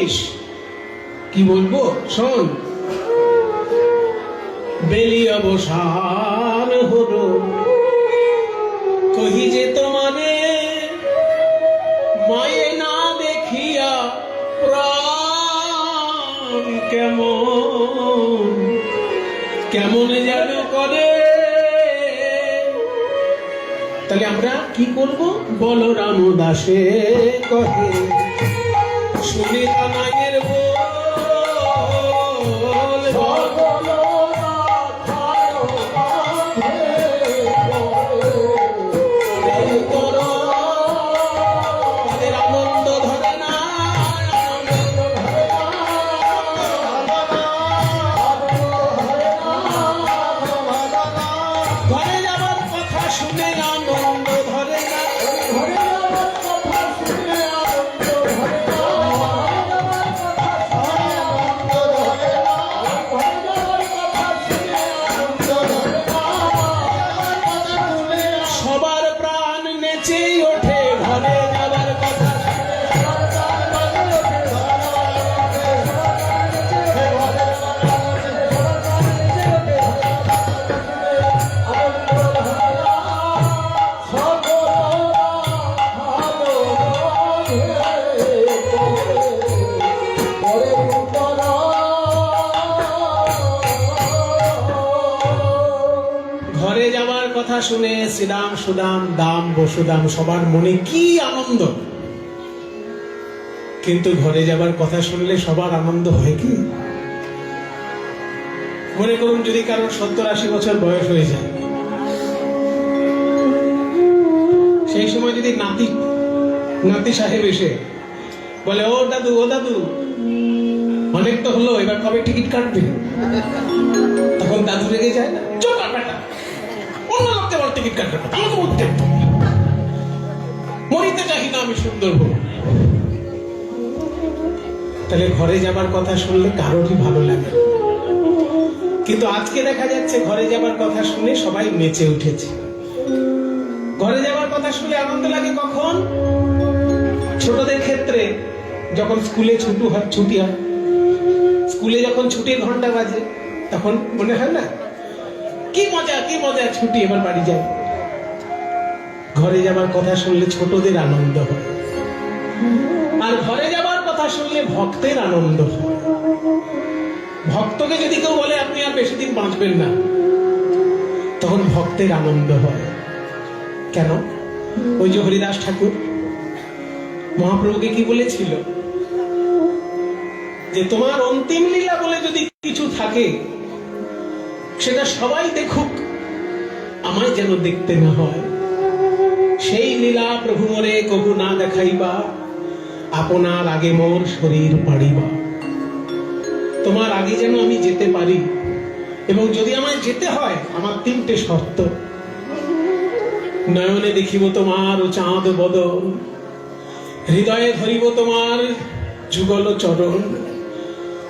বলিস কি বলব? শোন। বেলি অবসান হলো। কহি যে তোমারে মায়ে না দেখিয়া প্রাণ কেমন? কেমন যেন করে? তাহলে আমরা কি করব? বলরাম দাসে কহে শুনে মায়ের বল কথা শুনে শ্রীরাম সুদাম, দাম, বসুদাম, সবার মনে কি আনন্দ? কিন্তু ঘরে যাবার কথা শুনলে সবার আনন্দ হয় কি? মনে করুন যদি কারোর সত্তর আশি বছর বয়স হয়ে যায়, সেই সময় যদি নাতি নাতি সাহেব এসে বলে, ও দাদু ও দাদু, অনেক তো হলো, এবার কবে টিকিট কাটবে? তখন দাদু রেগে যায় না। টিকিট কাটবে আমাকে হবে। মরিতে চাহি না আমি সুন্দর হব তাহলে ঘরে যাবার কথা শুনলে কারোরই ভালো লাগে কিন্তু আজকে দেখা যাচ্ছে ঘরে যাবার কথা শুনে সবাই নেচে উঠেছে। ঘরে যাবার কথা শুনে আনন্দ লাগে কখন? ছোটদের ক্ষেত্রে যখন স্কুলে ছুটু হয়, ছুটি হয়, স্কুলে যখন ছুটির ঘণ্টা বাজে, তখন মনে হয় না কি মজা কি মজা? ছুটি, এবার বাড়ি যাই। ঘরে যাবার কথা শুনলে ছোটদের আনন্দ হয়। আর ঘরে যাবার কথা শুনলে ভক্তের আনন্দ হয়। ভক্তকে যদি কেউ বলে, আপনি আর বেশি দিন বাঁচবেন না, তখন ভক্তের আনন্দ হয়। কেন? ওই যে হরিদাস ঠাকুর, মহাপ্রভুকে কি বলেছিল? যে তোমার অন্তিম লীলা বলে যদি কিছু থাকে সেটা সবাই দেখুক, আমায় যেন দেখতে না হয়। সেই লীলা প্রভু মরে কবু না দেখাইবা, আপনার আগে মোর শরীর পাড়িবা। তোমার আগে যেন আমি যেতে পারি, এবং যদি আমায় যেতে হয়, আমার তিনটে শর্ত। নয়নে দেখিব তোমার ও চাঁদ বদল, হৃদয়ে ধরিব তোমার যুগল চরণ।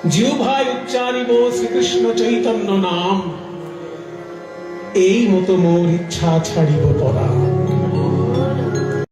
জিহ্বায় উচ্চারিব শ্রীকৃষ্ণ চৈতন্য নাম। এই মতো মোর ইচ্ছা ছাড়িব পরাণ।